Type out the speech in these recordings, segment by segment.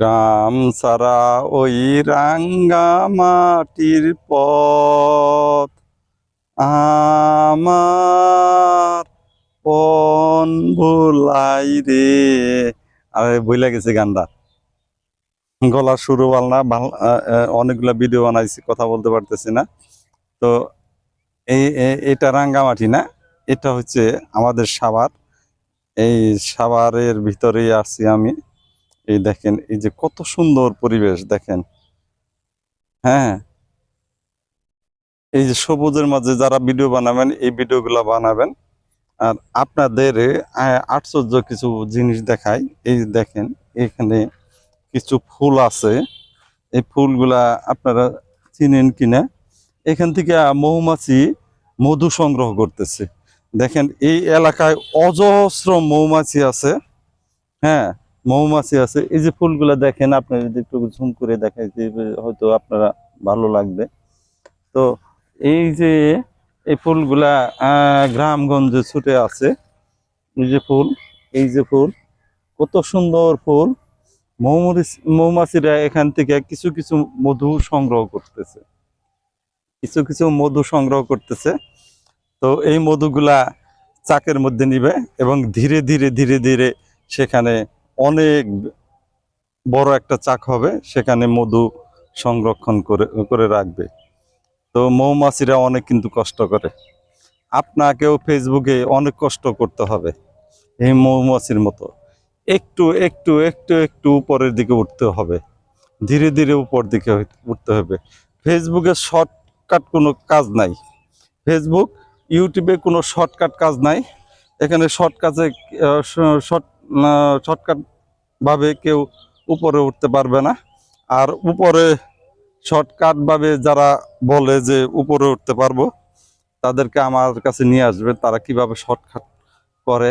গ্রাম সারা ওই রাঙ্গা মাটির পথ। আমার পন ভুলাই রে। আরে বইলা গেছে গানটা। গলা শুরু বল না অনেকগুলা ভিডিও বানাইছি, কথা বলতে পারতেছি না। তো এই এটা রাঙ্গামাটি না? এটা হচ্ছে আমাদের সাভার। এই সাভারের ভিতরেই আছি আমি। এই দেখেন, এই যে কত সুন্দর পরিবেশ, দেখেন। হ্যাঁ। এই যে সবুজের মাঝে যারা ভিডিও বানাবেন, এই ভিডিওগুলো বানাবেন। আর আপনাদের আশ্চর্য কিছু জিনিস দেখাই। এই দেখেন, এখানে কিছু ফুল আছে। এই ফুলগুলা আপনারা চিনেন কিনা? এখান থেকে মৌমাছি মধু সংগ্রহ করতেছে। দেখেন, এই এলাকায় অজস্র মৌমাছি আছে। হ্যাঁ। মৌমাছি আছে। এই যে ফুলগুলা দেখেন আপনি যদি একটু ঝুম করে দেখেন যে হয়তো আপনারা ভালো লাগবে। তো এই যে এই ফুলগুলা গ্রামগঞ্জে ছুটে আছে। এই যে ফুল, এই যে ফুল, কত সুন্দর ফুল। মৌমাছি, মৌমাছিরা এখান থেকে কিছু কিছু মধু সংগ্রহ করতেছে। কিছু কিছু মধু সংগ্রহ করতেছে। তো এই মধুগুলা চাকের মধ্যে নিবে এবং ধীরে ধীরে ধীরে ধীরে সেখানে অনেক বড় একটা চাক হবে, সেখানে মধু সংরক্ষণ করে করে রাখবে। তো মৌমাছিরা অনেক কিন্তু কষ্ট করে। আপনাকেও ফেসবুকে অনেক কষ্ট করতে হবে এই মৌমাছির মতো। একটু একটু একটু একটু উপরের দিকে উঠতে হবে। ধীরে ধীরে উপর দিকে উঠতে হবে। ফেসবুকে শর্টকাট কোনো কাজ নাই। ফেসবুক ইউটিউবে কোনো শর্টকাট কাজ নাই। এখানে শর্টকাটে শর্ট শর্টকাট ভাবে কেউ উপরে উঠতে পারবে না। আর উপরে শর্টকাটভাবে যারা বলে যে উপরে উঠতে পারব, তাদেরকে আমার কাছে নিয়ে আসবে, তারা কীভাবে শর্টকাট করে,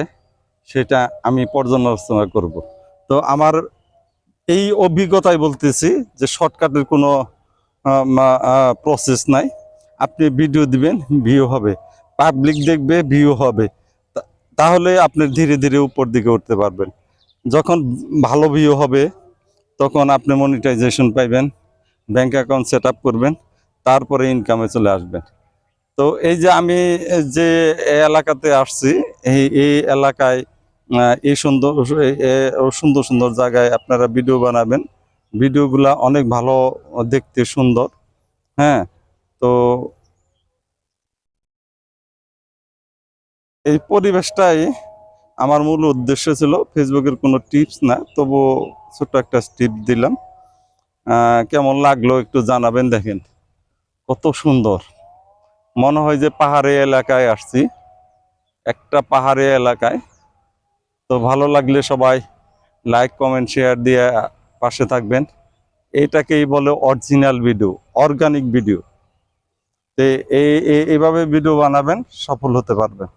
সেটা আমি পর্যালোচনা করব। তো আমার এই অভিজ্ঞতায় বলতেছি যে শর্টকাটের কোনো প্রসেস নাই। আপনি ভিডিও দিবেন ভিউ হবে। পাবলিক দেখবে ভিউ হবে। তাহলে আপনি ধীরে ধীরে উপর দিকে উঠতে পারবেন। যখন ভালো ভিউ হবে, তখন আপনি মনিটাইজেশন পাইবেন ব্যাংক অ্যাকাউন্ট সেট করবেন, তারপরে ইনকামে চলে আসবেন। তো এই যে আমি যে এলাকাতে আসছি, এই এই এলাকায় এই সুন্দর সুন্দর সুন্দর জায়গায় আপনারা ভিডিও বানাবেন। ভিডিওগুলা অনেক ভালো, দেখতে সুন্দর। হ্যাঁ তো এই পরিবেশটাই আমার মূল উদ্দেশ্য ছিল। ফেসবুকের কোনো টিপস না, তবু ছোট্ট একটা টিপ দিলাম। কেমন লাগল একটু জানাবেন দেখেন। কত সুন্দর। মনে হয় যে পাহাড়ি এলাকায় আসছি, একটা পাহাড়ি এলাকায়। তো ভালো লাগলে সবাই লাইক কমেন্ট শেয়ার দিয়ে পাশে থাকবেন। এটাকেই বলে অরিজিনাল ভিডিও অর্গানিক ভিডিও তো এই এই- এইভাবে ভিডিও বানাবেন সফল হতে পারবেন।